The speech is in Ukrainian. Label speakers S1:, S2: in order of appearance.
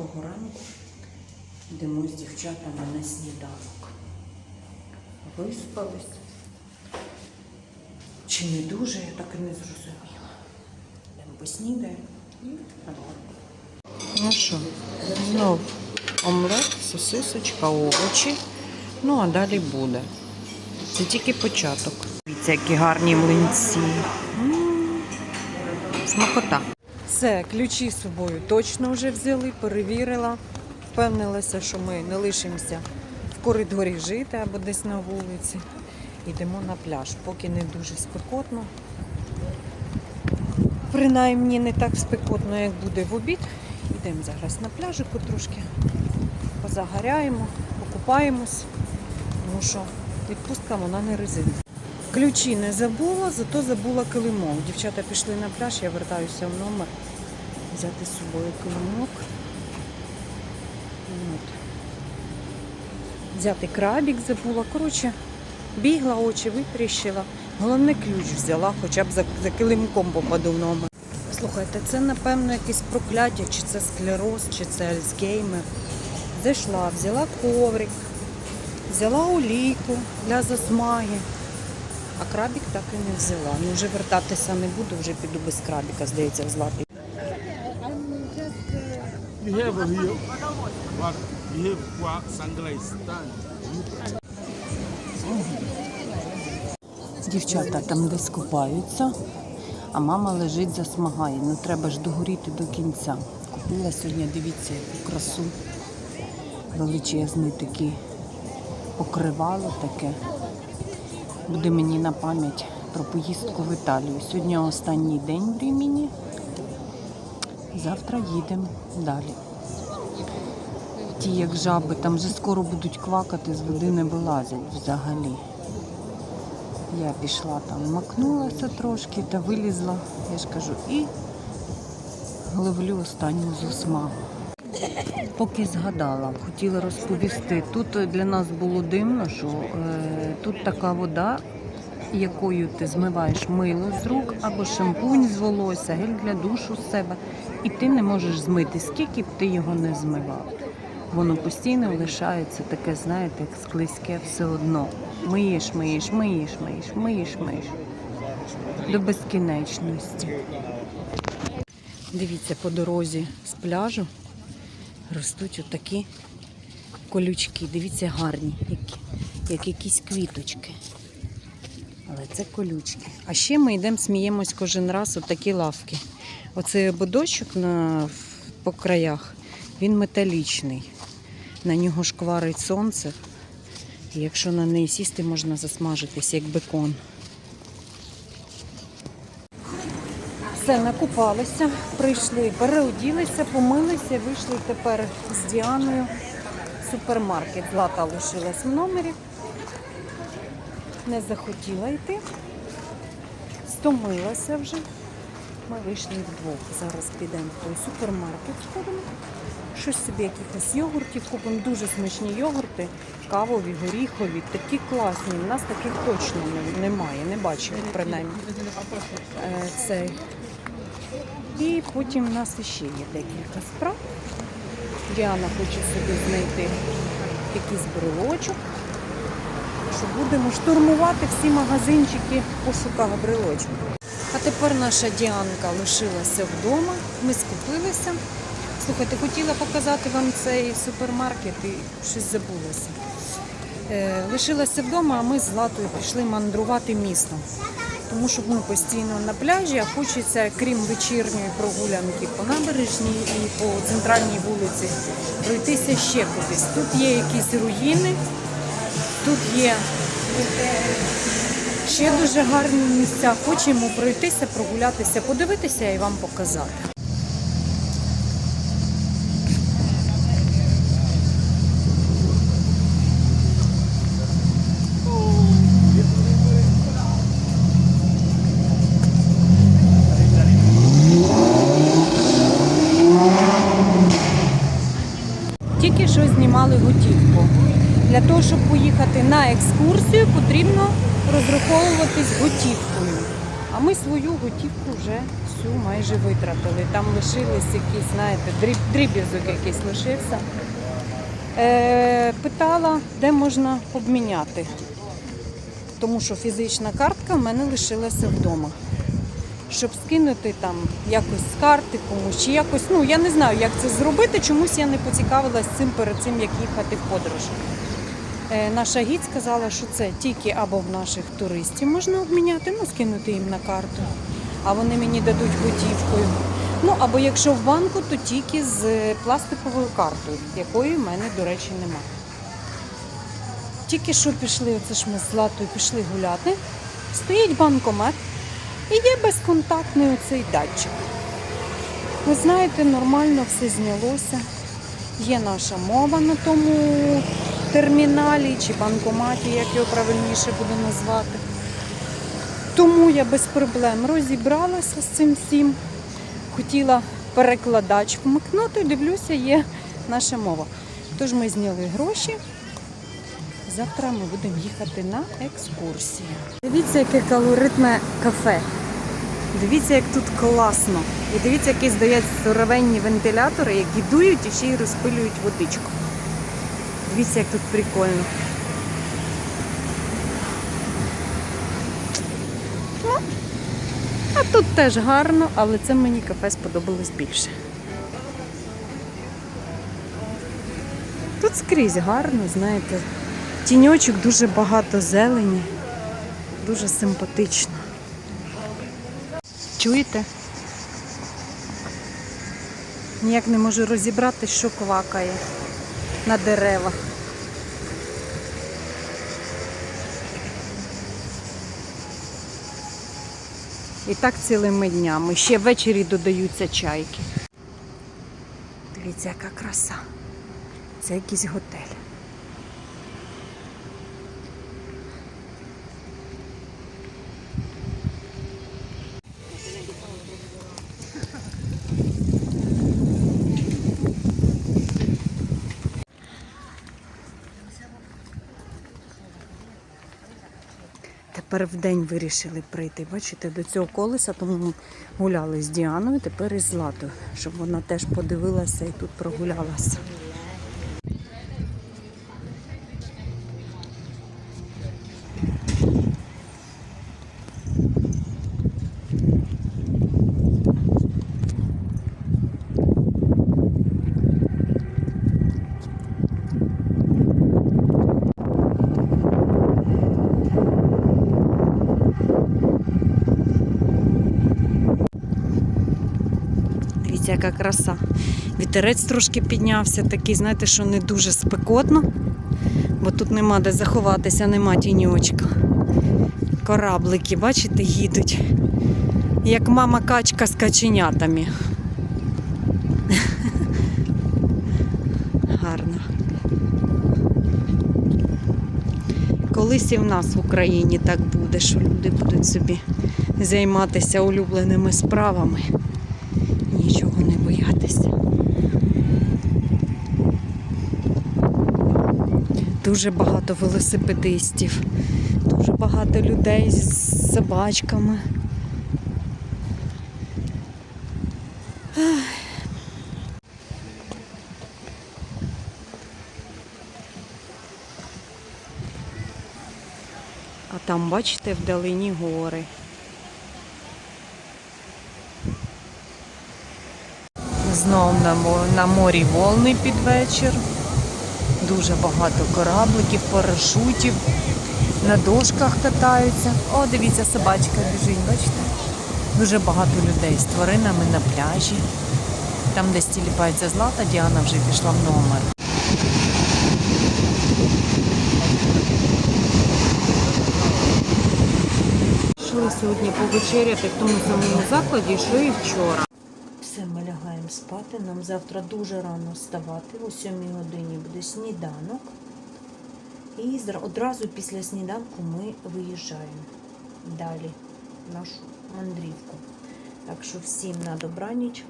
S1: Доброго ранку. Йдемо з дівчатами на сніданок. Виспались. Чи не дуже, я так і не зрозуміла. Йдемо поснідаємо і на. Ну що, знов омлет, сосисочка, овочі. Ну, а далі буде. Це тільки початок. Дивіться, які гарні млинці. Смакота. Все, ключі з собою точно вже взяли, перевірила. Впевнилася, що ми не лишимося в коридорі жити або десь на вулиці. Йдемо на пляж, поки не дуже спекотно. Принаймні не так спекотно, як буде в обід. Йдемо зараз на пляжику трошки, позагоряємо, покупаємось, тому що відпустка вона не резинова. Ключі не забула, зато забула килимок. Дівчата пішли на пляж, я вертаюся в номер взяти з собою килимок. От. Взяти крабік забула. Коротше, бігла, очі витріщила. Головне ключ взяла, хоча б за, за килимком попаду в номер. Слухайте, це напевно якесь прокляття, чи це склероз, чи це альцгеймер. Зайшла, взяла коврик, взяла олійку для засмаги. А крабік так і не взяла. Ну вже вертатися не буду, вже піду без крабіка, здається, в златий. Дівчата там десь купаються, а мама лежить, засмагає. Ну треба ж догоріти до кінця. Купила сьогодні, дивіться, яку красу. Величезний такий покривало таке. Буде мені на пам'ять про поїздку в Італію. Сьогодні останній день в Ріміні. Завтра їдемо далі. Ті, як жаби, там вже скоро будуть квакати, з води не вилазять взагалі. Я пішла там, макнулася трошки та вилізла, я ж кажу, і ловлю останню засмагу. Поки згадала, хотіла розповісти. Тут для нас було дивно, що е, тут така вода, якою ти змиваєш мило з рук або шампунь з волосся, гель для душу з себе, і ти не можеш змити, скільки б ти його не змивав. Воно постійно лишається таке, знаєте, як склизьке все одно. Миєш, миєш, миєш, миєш, миєш, миєш. До безкінечності. Дивіться, по дорозі з пляжу ростуть отакі колючки. Дивіться, гарні, які, як якісь квіточки. Але це колючки. А ще ми йдемо, сміємось кожен раз отакі лавки. Оцей ободочок на, по краях, він металічний. На нього шкварить сонце. І якщо на неї сісти, можна засмажитись, як бекон. Все, накупалися, прийшли, переоділися, помилися, вийшли тепер з Діаною в супермаркет. Злата лишилась в номері. Не захотіла йти. Стомилася вже. Ми вийшли вдвох. Зараз підемо в той супермаркет, сходимо. Щось собі якихось йогуртів купимо. Дуже смачні йогурти, кавові, горіхові, такі класні. У нас таких точно немає, не бачила принаймні. Е, Цей. І потім в нас ще є декілька справ. Діана хоче собі знайти якийсь брелочок. Що будемо штурмувати всі магазинчики в пошуках брелочку. А тепер наша Діанка лишилася вдома. Ми скупилися. Слухайте, хотіла показати вам цей супермаркет і щось забулося. Е, лишилася вдома, а ми з Златою пішли мандрувати містом. Тому що ми постійно на пляжі, а хочеться, крім вечірньої прогулянки по набережній і по центральній вулиці, пройтися ще кудись. Тут є якісь руїни, тут є ще дуже гарні місця. Хочемо пройтися, прогулятися, подивитися і вам показати. Щоб поїхати на екскурсію, потрібно розраховуватись готівкою. А ми свою готівку вже всю майже витратили. Там лишились якісь, знаєте, дріб'язок якийсь лишився. Е, питала, де можна обміняти. Тому що фізична картка в мене лишилася вдома. Щоб скинути там якось з карти комусь, чи якось, ну я не знаю, як це зробити. Чомусь я не поцікавилась цим перед цим, як їхати в подорож. Е, наша гід сказала, що це тільки або в наших туристів можна обміняти, ну скинути їм на карту, а вони мені дадуть готівкою. Ну або якщо в банку, то тільки з е, пластиковою картою, якої в мене, до речі, немає. Тільки що пішли, оце ж ми з Златою пішли гуляти. Стоїть банкомат і є безконтактний оцей датчик. Ви знаєте, нормально все знялося. Є наша мова на тому терміналі чи банкоматі, як його правильніше буде назвати. Тому я без проблем розібралася з цим всім. Хотіла перекладач вмикнути, дивлюся, є наша мова. Тож ми зняли гроші. Завтра ми будемо їхати на екскурсію. Дивіться, яке калоритне кафе. Дивіться, як тут класно. І дивіться, які здають здоровенні вентилятори, які дують і ще й розпилюють водичку. Дивіться, як тут прикольно. Ну, а тут теж гарно, але це мені кафе сподобалось більше. Тут скрізь гарно, знаєте. Тіньочок дуже багато зелені, дуже симпатично. Чуєте? Ніяк не можу розібрати, що квакає на деревах. І так цілими днями. Ще ввечері додаються чайки. Дивіться, яка краса. Це якийсь готель. Тепер в день вирішили прийти. Бачите, до цього колеса, тому ми гуляли з Діаною, тепер із Златою, щоб вона теж подивилася і тут прогулялася. Дивіться, яка краса. Вітерець трошки піднявся, такий, знаєте, що не дуже спекотно, бо тут нема де заховатися, нема тіньочка. Кораблики, бачите, їдуть. Як мама качка з каченятами. Гарно. Колись і в нас в Україні так буде, що люди будуть собі займатися улюбленими справами Дуже багато велосипедистів, дуже багато людей з собачками. А там, бачите, вдалині гори. Знов на, мо- на морі волни під вечір. Дуже багато корабликів, парашутів. На дошках катаються. О, дивіться, собачка біжить, бачите? Дуже багато людей з тваринами на пляжі. Там, де стіліпається злата, Діана вже пішла в номер. Сьогодні повечеряти в тому самому закладі, що і вчора. Все, ми лягаємо спати. Нам завтра дуже рано вставати. О 7 годині буде сніданок. І одразу після сніданку ми виїжджаємо далі нашу мандрівку. Так що всім на добраніч.